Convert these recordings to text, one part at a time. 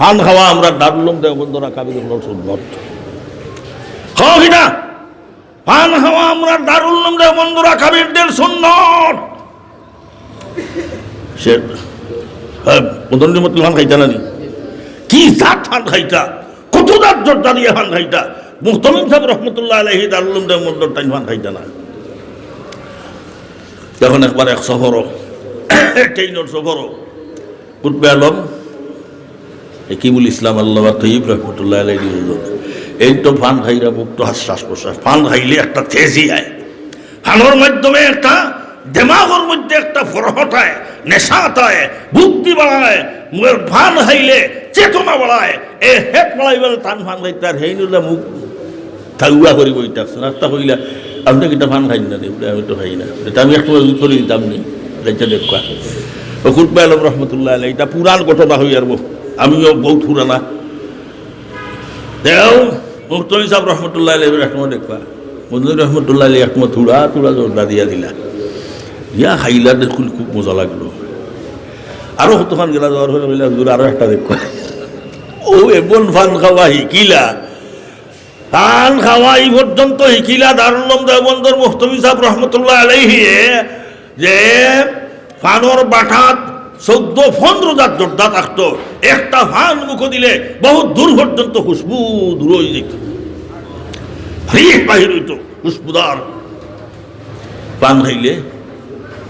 Fun খাওয়া আমরা দারুলম দেবন্দরা কাবির সুন্নত খাওয়া কিনা ফান খাওয়া আমরা দারুলম দেবন্দরা কাবিরদের সুন্নত। সে মদন্ডি মতো ফান খাইতা নানি কি জাত ফান খাইতা? কত দাঁত জোরটা দিয়ে ফান খাইতা? মুহতমিন সাহেব রহমতুল্লাহ আলহি দারুলম দেবন্দর টাইম ফান খাইতা না। যখন একবার এক সফরও, ট্রেইনের সফরও, উঠবে আলম একিবুল ইসলাম আল্লাহ তৈব রহমতুল্লাহ আলাই এই তো ফান খাইরা মুক্ত হাশ্বাস প্রশ্বাস। ফান খাইলে একটা তেজি আয়। ফানোর মাধ্যমে একটা দেমাগের মধ্যে একটা ফরহট হয় নেশা হয় বুদ্ধি বাড়ায় মুখের ফান হাইলে চেতনা বাড়ায়, এ হেট বাড়াইবার টান ফান খাইতে আর হেই নিলে মুখ থাগুয়া করিব ইটা রাস্তা কইলা, আপনি কিটা ফান খাই না আমি তো খাই না। আমি একটু করে দিতাম নি। এটা দেখা খুদ্া আলম রহমতুল্লাহ এটা পুরাণ ঘটনা হই আর আমিও বহুত পুরানা। দেও মুক্তমি সাহেব রহমতুল্লাহ আলাই একমত দেখবা মজুর রহমতুল্লাহ আলী একমত থুড়া থুড়া জোরদা দিয়া দিলা। ইয়া খাইলা দেখুন খুব মজা লাগল। আরও কতক্ষণ গেলা যাওয়ার হলে বললে হুজুর আরও একটা দেখবা ও, এমন ফান খাওয়া হিকিলা। ফান খাওয়া এই পর্যন্ত হিকিলা দারুলম দেবন্দর মুস্তমি সাহেব রহমতুল্লাহ আলাইহিয়ে যে ফানোর বাটাত চৌদ্দ পনেরো জাত জর্দা থাকতো। একটা ফান মুখ দিলে বহুত দূর পর্যন্ত খুশবু দূর হয়ে যেত। বাহির হইতো খুশবুদার। পান খাইলে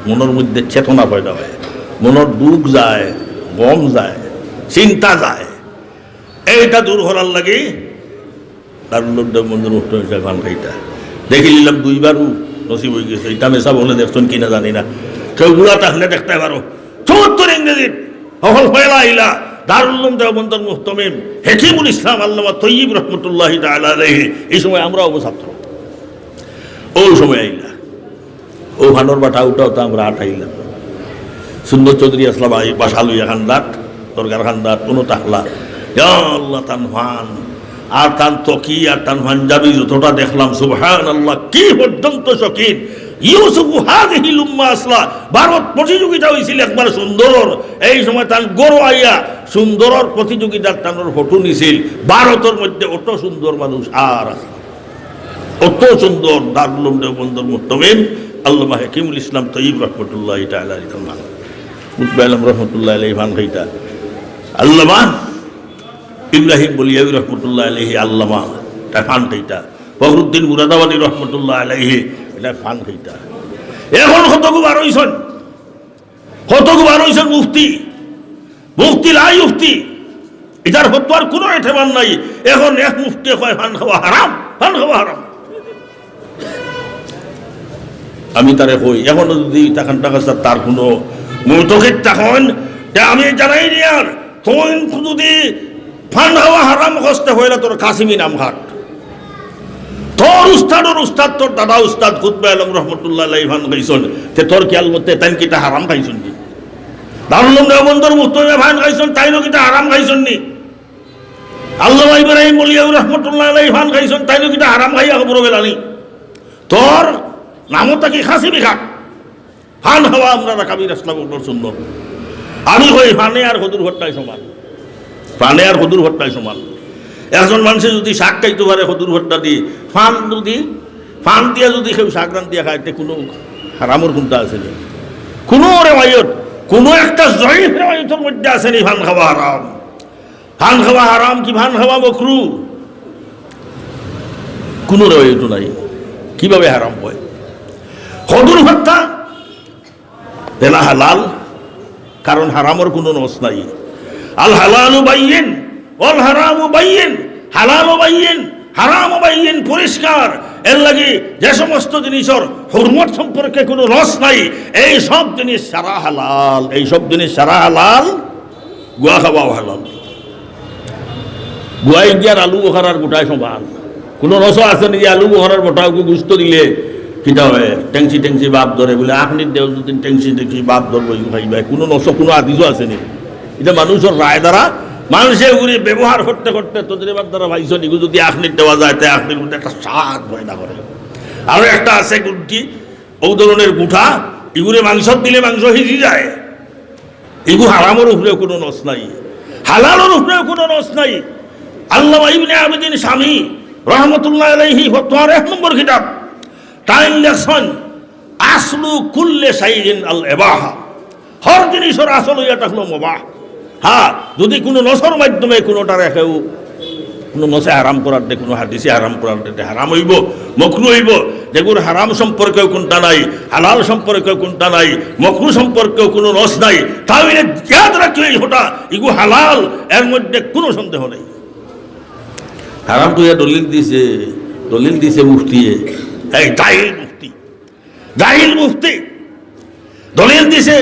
মনের মধ্যে চেতনা পয়দা হয়। মনের দুঃখ যায়, গম যায়, চিন্তা যায়। এইটা দূর হওয়ার লাগে তার লোকটা মন্দির মুক্ত হয়েছে ফান খাইটা। দেখি নিলাম দুইবারও নসিব হয়ে গেছে। এটা মেশা বলে দেখছেন কিনা জানি না। কেউ বুড়া থাকলে দেখতে পারো। চৌত্তর ইংরেজির। হল হয়েলা আইলা দারুল্লুম দেওবন্দর মুহতমিম হেকিমুল ইসলাম আল্লামা তৈব এই সময় আমরা অবছাত্র ও সময় আইলা। ও ভানোর বাটা উঠাও তো আমরা আঠাইলাম সুন্দর চৌধুরী আসলাম আই বাসা লইয়া খান্দাত, দরগার খান্দাত কোনো তাকলা আল্লাহ তান ফান আর তান তকি, আর তান পাঞ্জাবি যতটা দেখলাম সুবহান আল্লাহ কি পর্যন্ত শকিন। ইউসুফ হাদিহি লুম্মা আসলা। ভারত প্রতিযোগিতা হয়েছিল একবার সুন্দর এই সময় তার গরু আইয়া সুন্দরর প্রতিযোগিতার তানোর ফটো নিছিল। ভারতের মধ্যে অত সুন্দর মানুষ আর অত সুন্দর দারুলুম দেবন্দর মুহতমিম। আল্লামা হাকিমুল ইসলাম তৈব রহমতুল্লাহ এটা আল্লাহ রিতামান উদ্বাই আলম রহমতুল্লাহ আলহি ফান খাইটা আল্লামা ইব্রাহিম বলিয়াবি রহমতুল্লাহ আলহি আল্লামা। এটা ফান খাইটা ফখরুদ্দিন মুরাদাবাদী রহমতুল্লাহ আলহি এটা ফান খাইটা এখন কতকু হইছন। কতকু হইছন মুফতি। মুফতি লাই মুফতি। এটার কোনো এঠেমান নাই। এখন এক মুফতি কয়, ফান খাওয়া হারাম, ফান খাওয়া হারাম। আমি তারে কই, এখনও যদি তখন টাকা তার কোনো তখন আমি জানাই নি আর। তুই যদি ফান হওয়া হারাম কষ্টে হইলে তোর কাসিমি নাম ঘাট উস্তাদর উস্তাদ তোর দাদা উস্তাদ খুদ্া আলম রহমতুল্লাহ ফান খাইছন তে তোর খেয়াল মধ্যে তাই কিটা হারাম খাইছন নি? দারুলম দেবন্দর মুস্তমে ফান খাইছন তাই কিটা হারাম খাইছন নি? আল্লাহ ইব্রাহিম বলিয়া রহমতুল্লাহ ফান খাইছন তাই কিটা হারাম খাইয়া খবর বেলানি তোর নামও তাকে খাসি বিঘা। ফান হওয়া আমরা কাবির আসলাম সুন্দর আমি হই ফানে আর হদুর ভট্টাই সমান। ফানে আর হদুর ভট্টাই সমান। একজন মানুষে যদি শাক খাইতে পারে হদুর ভট্টা দিয়ে ফান যদি, ফান দিয়া যদি কেউ শাক রান দিয়া খাইতে কোনো হারামর কোনটা আছে নি? কোনো রেওয়ায়ত, কোনো একটা জয়ীফ রেওয়ায়তের মধ্যে আসেনি ফান খাওয়া হারাম? ফান খাওয়া হারাম কি ফান খাওয়া বকরু কোনো রেওয়ায়ত নাই। কীভাবে হারাম হয়? হদুর ভত্তা তেলা হালাল, কারণ হারামর কোনো নস নাই। আল হালালু বাইয়েন অল হারামু বাইয়েন হালালু বাইয়েন, হারামু বাইয়েন, পরিষ্কার। এর লাগে যে সমস্ত জিনিসের হরমত সম্পর্কে কোনো রস নাই, এই সব জিনিস সারা হালাল, এই সব জিনিস সারা হালাল, গুয়া খাওয়াও হালাল। গুয়াই গিয়ার আলু বোখারার গোটায় সমান। কোনো রস আছে নাকি আলু বোখারার গোটাকে গুস্ত দিলে কিটা হয়? টেংসি টেংসি বাপ ধরে বলে আপনি দেও যদি টেংসি টেংসি বাপ ধরবো খাইবা কোনো নস কোনো আদিজও আছে নি। এটা মানুষের রায় দ্বারা মানুষে উনি ব্যবহার করতে করতে তোদের এবার দ্বারা ভাইছ নিগু যদি আখনির দেওয়া যায় তাই আখনির মধ্যে একটা স্বাদ পয়দা করে। আরও একটা আছে গুটি ও ধরনের গুঠা, এগুলো মাংস দিলে মাংস হিজি যায়। এগু হারামর উপরে কোনো নস নাই। হালালের উপরে কোনো রস নাই। আল্লাহ ইবনে আবেদিন স্বামী রহমতুল্লাহ আলাইহি ফতোয়ার এক নম্বর কিতাব টাইম লেসন আসলু কুল্লে সাইদিন আল এবাহা হর জিনিসের আসল হইয়া থাকল মোবাহ। হ্যাঁ যদি কোনো নসর মাধ্যমে কোনোটার কেউ কোনো নসে হারাম করার দে কোনো হাদিসে হারাম করার দে হারাম হইব মকরু হইব যেগুলো হারাম সম্পর্কেও কোনটা নাই হালাল সম্পর্কেও কোনটা নাই মকরু সম্পর্কেও কোনো রস নাই তাহলে ইয়াদ রাখলে ওটা ইগু হালাল এর মধ্যে কোনো সন্দেহ নেই। হারাম তো দলিল দিছে দলিল দিছে মুফতিয়ে। এই জাহিল মুফতি জাহিল মুফতি দলিল দিছে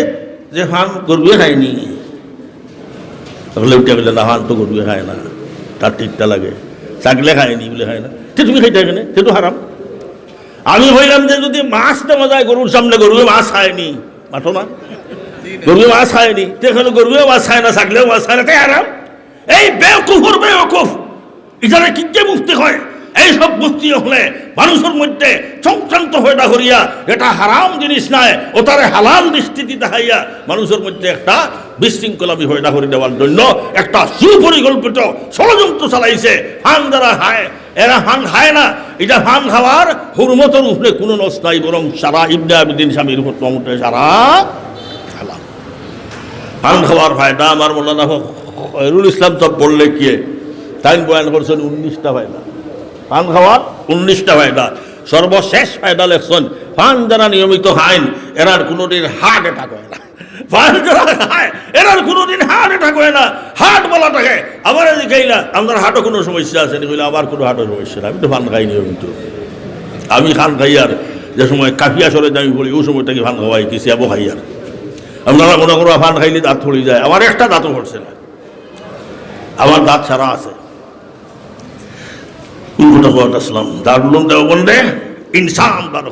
যে ফান গরুয়ে খায়নি তাহলে উঠে না হান তো গরুয়ে খায় না, তার ঠিকটা লাগে। চাকলে খায়নি বলে খায় না। সে তুমি খাইতে এখানে? সে তো হারাম। আমি হইলাম যে যদি মাছ দেওয়া যায়, গরুর সামনে গরুয়ে মাছ খায়নি মাঠো না গরুয়ে মাছ খায়নি সেখানে গরুয়ে মাছ খায় না ছাগলেও মাছ খায় না তাই হারাম। এই বেকুফর বেকুফ ইজারে কি যে মুক্তি হয়। এই সব মুক্তি হলে মানুষের মধ্যে সংক্রান্ত হয়ে করিয়া এটা হারাম জিনিস নাই ওটারে হালাল দৃষ্টিতে দেখাইয়া মানুষের মধ্যে একটা বিশৃঙ্খলামি হয়ে না করে দেওয়ার জন্য একটা সুপরিকল্পিত ষড়যন্ত্র চালাইছে। ফান দ্বারা হায়, এরা হান খায় না। এটা হান খাওয়ার হুরমতের উপরে কোনো নস নাই, বরং সারা ইবনে আবিদিন স্বামীর মমতে সারা হালাল পান খাওয়ার ফায়দা আমার মৌলানা হরুল ইসলাম সব বললে কি? তাই বয়ান করছেন উনিশটা ফায়দা। পান খাওয়ার উনিশটা ফায়দা। সর্বশেষ ফায়দা লেখছেন পান যারা নিয়মিত খাইন, এরার কোনোদিন হার্ট অ্যাটাক হয় না। পান যারা খায়, এরার কোনোদিন হার্ট অ্যাটাক হয় না। হার্ট বলা থাকে, আবার এদিকে না। আপনার হার্টও কোনো সমস্যা আছে। কইলে আমার কোনো হার্টের সমস্যা আমি তো পান খাই নিয়মিত। আমি খান খাই আর যে সময় কাফিয়া সরে আমি বলি ওই সময়টাকে খান খাওয়াই, কি সিয়াবো খাই আর। আপনারা কোনো কোনো ফান খাইলে দাঁত পড়ে যায়। আমার একটা দাঁতও পড়ছে না। আমার দাঁত ছাড়া আছে। ইনসান দার